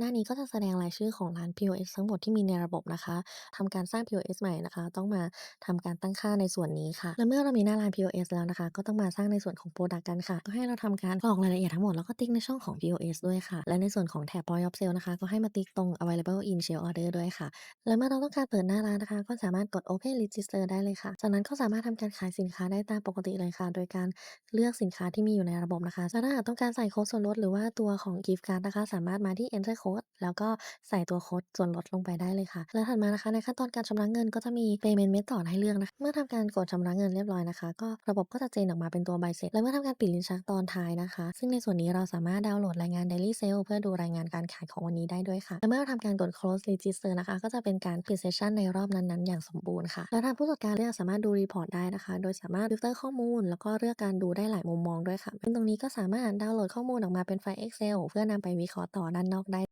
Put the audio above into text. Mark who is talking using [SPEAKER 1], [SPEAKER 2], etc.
[SPEAKER 1] หน้านี้ก็จะแสดงรายชื่อของร้าน POS ทั้งหมดที่มีในระบบนะคะทำการสร้าง POS ใหม่นะคะ ต้องมาทำการตั้งค่าในส่วนนี้ค่ะ และเมื่อเรามีหน้าร้าน POS แล้วนะคะ ก็ต้องมาสร้างในส่วนของพรดักต์กันค่ะ ก็ให้เราทำการกรอกรายละเอียดทั้งหมดแล้วก็ติ๊กในช่องของ POS ด้วยค่ะ และในส่วนของแถบ Point of Sale นะคะ ก็ให้มาติ๊กตรง Available in Sale Order ด้วยค่ะ และเมื่อเราต้องการเปิดหน้าร้านนะคะ ก็สามารถกด Open Register ได้เลยค่ะ จากนั้นก็สามารถทำการขายสินค้าได้ตามปกติเลยค่ะ โดยการเลือกสินค้าที่มีอยู่ในระบบนะคะถ้าหากต้องการใส่โค้ดส่วนลดหรือว่าตัวของ Gift Card นะคะ สามารถมาที่ Enter Code แล้วก็ใส่ตัวโคดส่วนลดลงไปได้เลยค่ะ และถัดมานะคะ ในขั้นตอนการชำระเงินก็จะมี Payment Method ให้เลือกนะคะ เมื่อทำการกดชำระเงินเรียบร้อยนะคะ ก็ระบบก็จะเจนออกมาเป็นตัวใบเสร็จ และเมื่อทำการปิดลิ้นชักตอนท้ายนะคะ ซึ่งในส่วนนี้เราสามารถดาวน์โหลดรายงาน Daily Sale เพื่อดูรายงานการขายของวันนี้ได้ด้วยค่ะ และเมื่อเราทำการกด Close Register นะคะ ก็จะเป็นการปิดเซสชันในรอบนั้นๆ อย่างสมบูรณ์ค่ะ และทางผู้จัดการเนี่ยสามารถดูรีพอร์ตได้นะคะ โดยสามารถฟิลเตอร์ข้อมูล แล้วก็เลือกการดูได้หลายมุมมองด้วยค่ะซึ่งตรงนี้ก็สามารถดาวน์โหลดข้อมูลออกมาเป็นไฟล์ Excel เพื่อนำไปวิเคราะห์ต่อด้านนอกได้